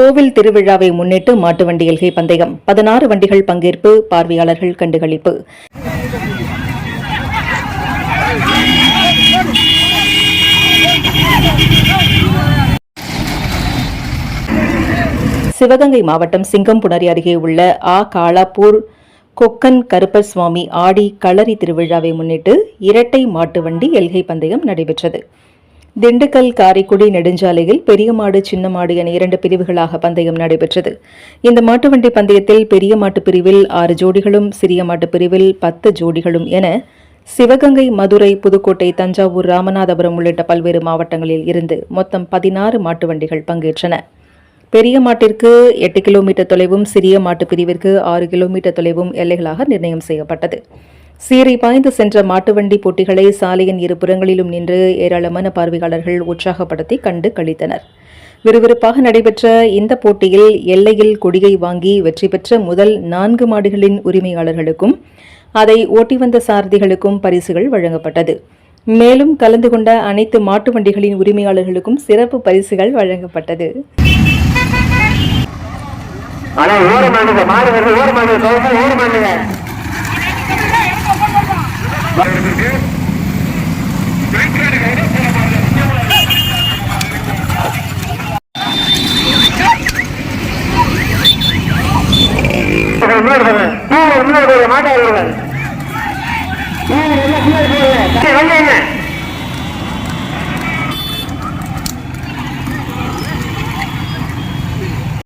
கோவில் திருவிழாவை முன்னிட்டு மாட்டு வண்டி எல்கை பந்தயம். பதினாறு வண்டிகள் பங்கேற்பு பார்வையாளர்கள் கண்டுகளிப்பு. சிவகங்கை மாவட்டம் சிங்கம்புணரி அருகே உள்ள ஆ காலாப்பூர் கொக்கன் கருப்பசுவாமி ஆடி களரி திருவிழாவை முன்னிட்டு இரட்டை மாட்டு வண்டி எல்கை பந்தயம் நடைபெற்றது. திண்டுக்கல் காரைக்குடி நெடுஞ்சாலையில் பெரிய மாடு சின்ன மாடு என இரண்டு பிரிவுகளாக பந்தயம் நடைபெற்றது. இந்த மாட்டு வண்டி பந்தயத்தில் பெரிய மாட்டு பிரிவில் ஆறு ஜோடிகளும் சிறிய மாட்டு பிரிவில் பத்து ஜோடிகளும் என சிவகங்கை மதுரை புதுக்கோட்டை தஞ்சாவூர் ராமநாதபுரம் உள்ளிட்ட பல்வேறு மாவட்டங்களில் இருந்து மொத்தம் பதினாறு மாட்டு வண்டிகள் பங்கேற்றன. பெரிய மாட்டிற்கு எட்டு கிலோமீட்டர் தொலைவும் சிறிய மாட்டு பிரிவிற்கு ஆறு கிலோமீட்டர் தொலைவும் எல்லைகளாக நிர்ணயம் செய்யப்பட்டது. சீரை பாய்ந்து சென்ற மாட்டுவண்டி போட்டிகளை சாலையின் இருபுறங்களிலும் நின்று ஏராளமான பார்வையாளர்கள் உற்சாகப்படுத்தி கண்டு கழித்தனர் விறுவிறுப்பாக நடைபெற்ற இந்த போட்டியில் எல்லையில் கொடியை வாங்கி வெற்றி பெற்ற முதல் நான்கு மாடுகளின் உரிமையாளர்களுக்கும் அதை ஓட்டி வந்த சாரதிகளுக்கும் பரிசுகள் வழங்கப்பட்டது. மேலும் கலந்து கொண்ட அனைத்து மாட்டு வண்டிகளின் உரிமையாளர்களுக்கும் சிறப்பு பரிசுகள் வழங்கப்பட்டது. ஆனா ஓர மாடுங்க மாடு வருது ஓர மாடு கவுந்து ஓர மாடுங்க மாட்டாங்க